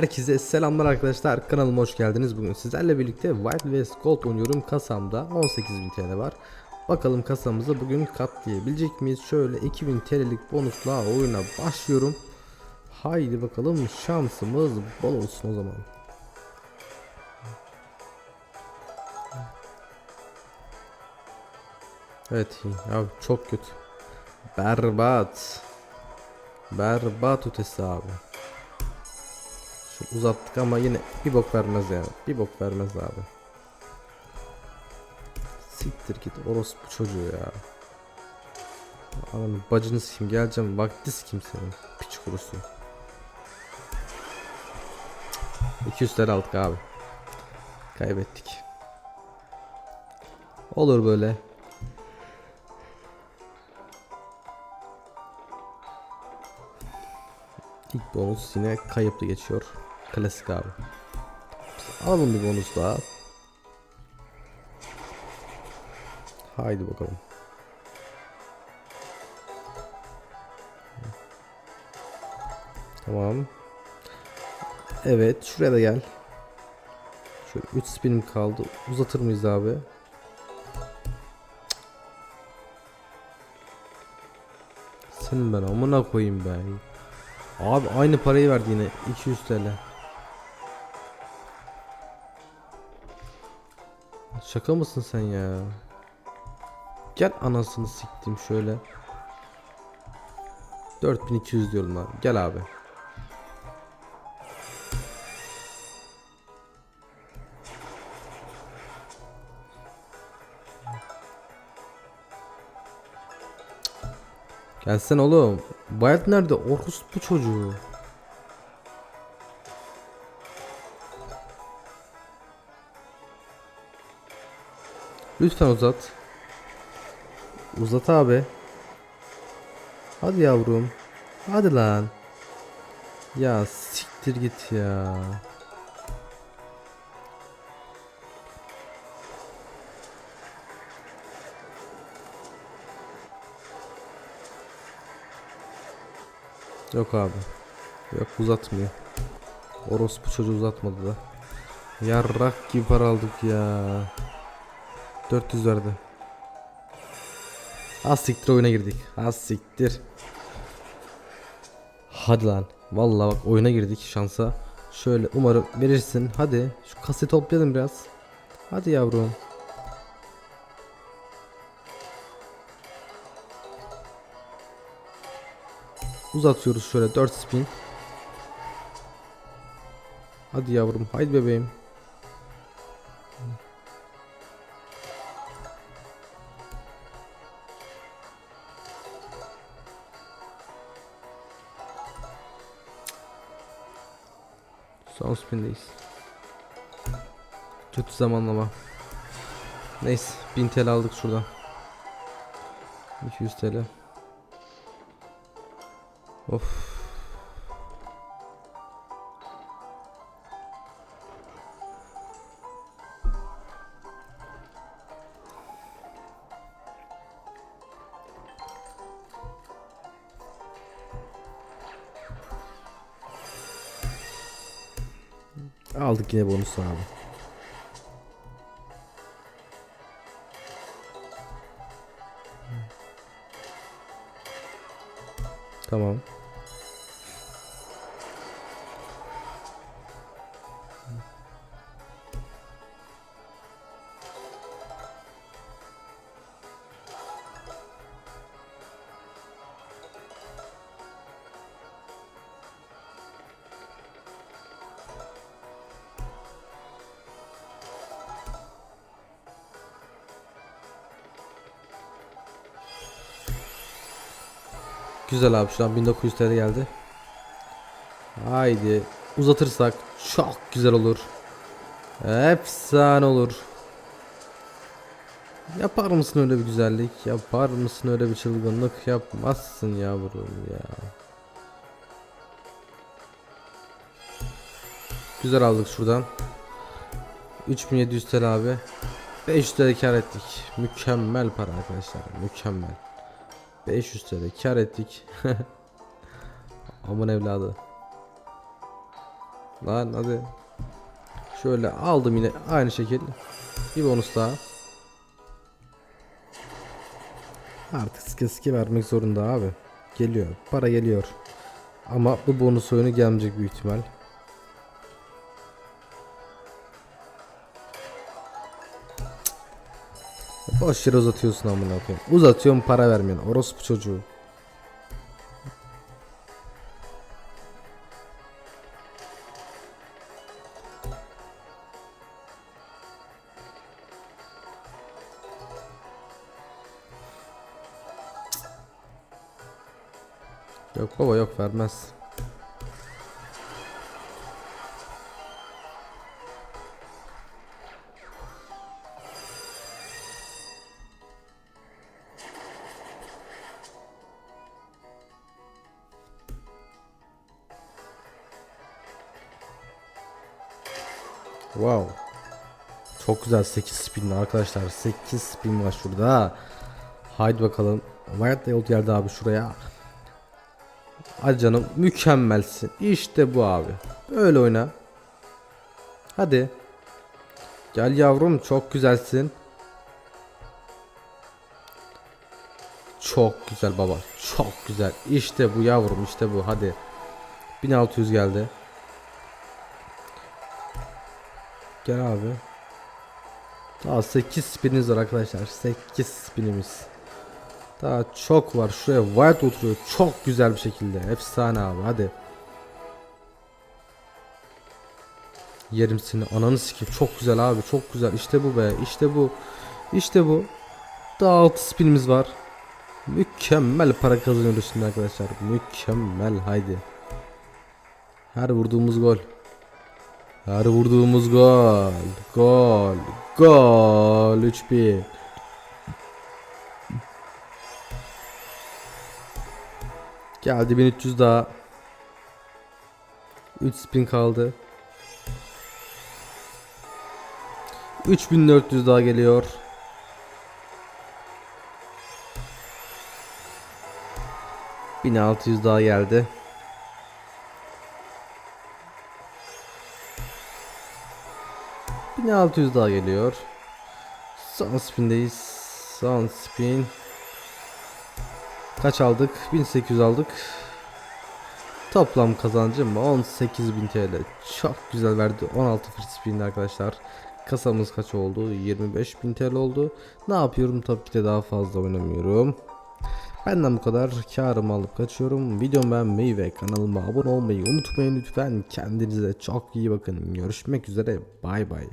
Herkese selamlar arkadaşlar. Kanalıma hoş geldiniz. Bugün sizlerle birlikte Wild West Gold oynuyorum. Kasamda 18.000 TL var. Bakalım kasamızı bugün katlayabilecek miyiz? Şöyle 2000 TL'lik bonusla oyuna başlıyorum. Haydi bakalım şansımız bol olsun o zaman. Evet ya çok kötü. Berbat. Berbat ötesi abi Şu uzattık ama yine bir bok vermez yani. Bir bok vermez abi. Siktir git orospu çocuğu ya. Ananı bacını sikim geleceğim vakti sikim senin. Piç kurusu. 200 TL aldık abi. Kaybettik. Olur böyle. İlk bonus yine kayıplı geçiyor. Klasik abi. Alalım bir bonus daha. Haydi bakalım. Tamam. Evet şuraya da gel. Şöyle 3 spinim kaldı. Uzatır mıyız abi? Senin ben amına koyayım ben. Abi aynı parayı verdi yine 200 TL. Şaka mısın sen ya? Gel anasını siktim şöyle. 4200 diyorum lan. Gel abi. Gelsen oğlum. Bayat nerede? Orkus bu çocuğu. Lütfen uzat. Uzat abi. Hadi yavrum. Hadi lan. Ya siktir git ya. Yok abi. Yok uzatmıyor. Orospu çocuğu uzatmadı da. Yarrak gibi para aldık ya. 400 verdi. Az siktir oyuna girdik. Az siktir. Hadi lan. Vallahi bak oyuna girdik şansa. Şöyle umarım verirsin. Hadi şu kaseti toplayalım biraz. Hadi yavrum. Uzatıyoruz şöyle 4 spin. Hadi yavrum, haydi bebeğim. Son spindeyiz. Kötü zamanlama. Neyse 1000 TL aldık şuradan. 200 TL. Of. Aldık yine bonus abi. Tamam. Güzel abi şu an 1900 TL geldi. Haydi uzatırsak çok güzel olur. Efsane olur. Yapar mısın öyle bir güzellik? Yapar mısın öyle bir çılgınlık? Yapmazsın yavrum ya. Güzel aldık şuradan. 3700 TL abi. 500 TL kar ettik. Mükemmel para arkadaşlar. Mükemmel. 500 TL kar ettik. Aman evladı. Lan hadi. Şöyle aldım yine aynı şekil. Bir bonus daha. Artık sıkı sıkı vermek zorunda abi. Geliyor. Para geliyor. Ama bu bonus oyunu gelmeyecek büyük ihtimal. Boş yere uzatıyorsun amına koyayım. Uzatıyorum para vermiyorsun. Orospu çocuğu. Yok baba yok vermez. Wow. Çok güzel 8 spin arkadaşlar. 8 spin var şurada. Haydi bakalım. White Tail geldi abi şuraya. Hadi canım mükemmelsin. İşte bu abi. Böyle oyna. Hadi. Gel yavrum çok güzelsin. Çok güzel baba. Çok güzel. İşte bu yavrum işte bu. Hadi. 1600 geldi. Gel abi. Daha 8 spinimiz var arkadaşlar. 8 spinimiz. Daha çok var. Şuraya white oturuyor. Çok güzel bir şekilde. Efsane abi. Hadi. Yerim seni. Ananı sikeyim. Çok güzel abi. Çok güzel. İşte bu be. İşte bu. İşte bu. Daha 6 spinimiz var. Mükemmel para kazanıyoruz şimdi arkadaşlar. Mükemmel. Haydi. Her vurduğumuz gol. Her vurduğumuz gol. Gol. Gol. 3-1. Geldi 1300 daha. 3 spin kaldı. 3400 daha geliyor. ...1600 daha geldi. ...1600 daha geliyor. Son spindeyiz. Son spin. Kaç aldık? 1800 aldık. Toplam kazancım 18.000 TL. Çok güzel verdi. 16 free spin arkadaşlar. Kasamız kaç oldu? 25.000 TL oldu. Ne yapıyorum? Tabii ki de daha fazla oynamıyorum. Benden bu kadar. Karımı alıp kaçıyorum. Videomu beğenmeyi ve kanalıma abone olmayı unutmayın lütfen. Kendinize çok iyi bakın. Görüşmek üzere. Bay bay.